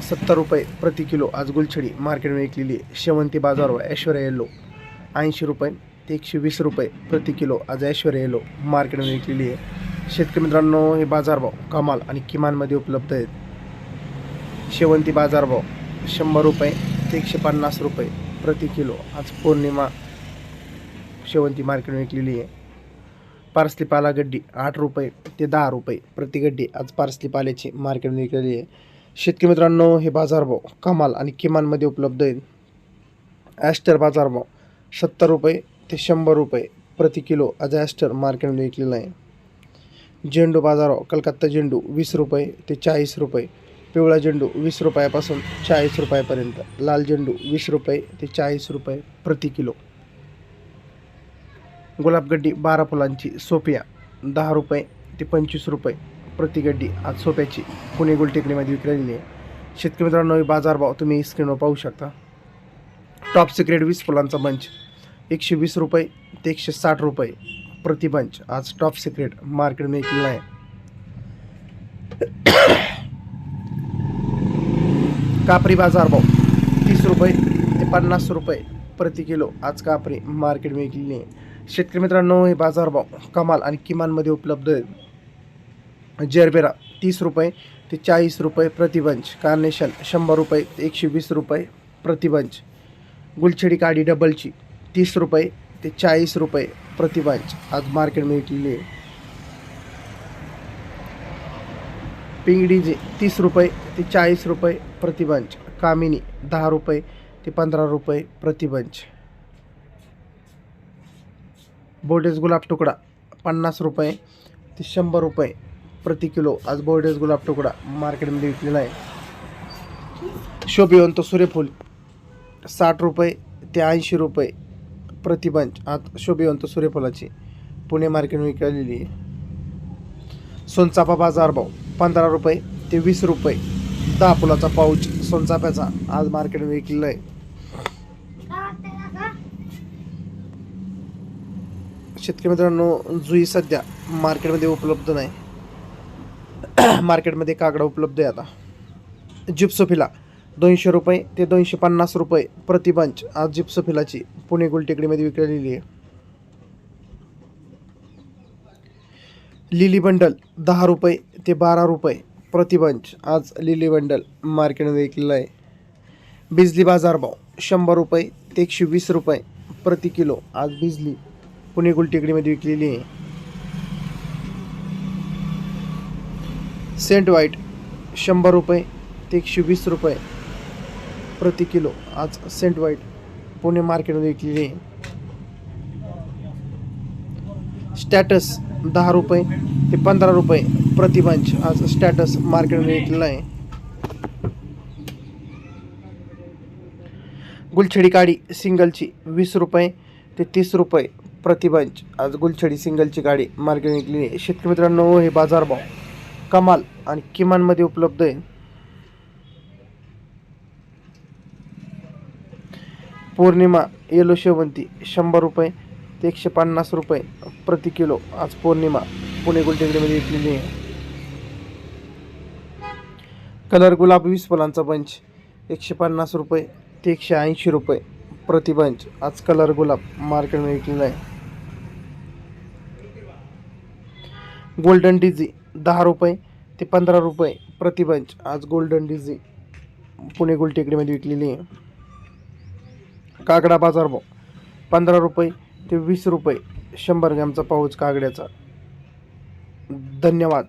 सत्तर रुपये प्रति किलो आज गुलछडी मार्केटमध्ये विकलेली आहे. शेवंती बाजारभाव ऐश्वर्या येलो. ऐंशी रुपये ते एकशे वीस रुपये प्रति किलो आज ऐश्वर्या येलो मार्केटमध्ये विकलेली आहे. शेतकरी मित्रांनो हे बाजारभाव कमाल आणि किमानमध्ये उपलब्ध आहेत. शेवंती बाजारभाव शंभर रुपये ते एकशे पन्नास रुपये प्रति किलो आज पौर्णिमा शेवंती मार्केटमध्ये विकलेली आहे. पार्सली पाला गड्डी आठ रुपये ते दहा रुपये प्रति गड्डी आज पार्सली पाल्याची मार्केटमध्ये विकलेली आहे. शेतकरी मित्रांनो हे बाजारभाव कमाल आणि किमानमध्ये उपलब्ध आहेत. ॲस्टर बाजारभाव सत्तर रुपये ते शंभर रुपये प्रति किलो आज ॲस्टर मार्केटमध्ये विकलेला आहे. झेंडू बाजारभाव कलकत्ता झेंडू वीस रुपये ते चाळीस रुपये पिवळा झेंडू वीस रुपयापासून चाळीस रुपयापर्यंत लाल झेंडू वीस रुपये ते चाळीस रुपये प्रति किलो. गुलाबगड्डी बारा फुलांची सोपिया दहा रुपये ते पंचवीस रुपये प्रति गड्डी आज सोप्याची. पुणे गुलटेकडीमध्ये विकलेली आहे. शेतकरी मित्रांनो हे बाजारभाव तुम्ही स्क्रीनवर पाहू शकता. टॉप सिक्रेट वीस फुलांचा बंच एकशे वीस रुपये ते एकशे साठ रुपये प्रति बंच आज टॉप सिक्रेट मार्केटमध्ये विकलेला आहे. कापरी बाजारभाव तीस रुपये ते पन्नास रुपये प्रति किलो आज कापरी मार्केटमध्ये विकलेली आहे. शेतकरी मित्रांनो हे बाजारभाव कमाल आणि किमानमध्ये उपलब्ध आहेत. जरबेरा तीस रुपये ते चाळीस रुपये प्रतिबंच. कार्नेशन शंभर रुपये ते एकशे वीस रुपये प्रतिबंच. गुलछडी काडी डबलची तीस रुपये ते चाळीस रुपये प्रतिबंच. आज मार्केटमध्ये विकलेली आहे पिंगडीचे तीस रुपये ते चाळीस रुपये प्रतिबंच. कामिनी दहा रुपये ते पंधरा रुपये प्रतिबंच. बंच गुलाब तुकडा पन्नास रुपये ते शंभर रुपये प्रति किलो. आज बोर्डेस गुलाब तुकडा मार्केटमध्ये विकलेला आहे. शोभिवंत सूर्यफूल साठ रुपये ते ऐंशी रुपये प्रतिबंच आत आज शोभिवंत सूर्यफुलाची पुणे मार्केट विकलेली आहे. सोनचाफा बाजारभाव पंधरा रुपये ते वीस रुपये. दहा फुलाचा पाऊच सोनचाफ्याचा आज मार्केट विकलेला आहे. शेतकरी मित्रांनो जुई सध्या मार्केटमध्ये उपलब्ध नाही. मार्केटमध्ये कागडा उपलब्ध आहे आता. जिप्सोफिला दोनशे रुपये ते दोनशे पन्नास रुपये प्रतिबंच आज जिप्सोफिलाची पुणे गुलटेकडीमध्ये विकलेली आहे. लिली बंडल दहा रुपये ते बारा रुपये प्रतिबंच आज लिली बंडल मार्केटमध्ये विकलेला आहे. बिजली बाजारभाव शंभर रुपये ते एकशे वीस रुपये प्रति किलो आज बिजली पुणे गुलटेकडीमध्ये विकलेली आहे. सेंट वाईट शंभर रुपये ते एकशे वीस रुपये प्रति किलो. आज सेंट वाईट पुणे मार्केटमध्ये विकलेली आहे. स्टॅटस दहा रुपये ते पंधरा रुपये प्रतिबंच आज स्टॅटस मार्केटमध्ये विकलेला आहे. गुलछडी काडी सिंगलची वीस रुपये ते तीस रुपये प्रतिबंच. आज गुलछडी सिंगलची गाडी मार्केट निघलेली आहे. शेतकरी मित्रांनो हे बाजारभाव कमाल आणि किमानमध्ये उपलब्ध आहे. पौर्णिमा येलो शेवंती शंभर रुपये ते एकशे पन्नास रुपये प्रति किलो. आज पौर्णिमा पुणे गुलटेकडीमध्ये विकलेली आहे. कलर गुलाब वीस फुलांचा बंच एकशे पन्नास रुपये ते एकशे ऐंशी रुपये प्रति बंच. आज कलर गुलाब मार्केटमध्ये विकलेला आहे. गोल्डन डिझी दहा रुपये ते पंधरा रुपये प्रतिबंच. आज गोल्डन डिझी पुणे गुलटेकडीमध्ये विकलेली आहे. कागडा बाजारभाव पंधरा रुपये ते वीस रुपये शंभर ग्रॅमचा पाऊच कागड्याचा धन्यवाद.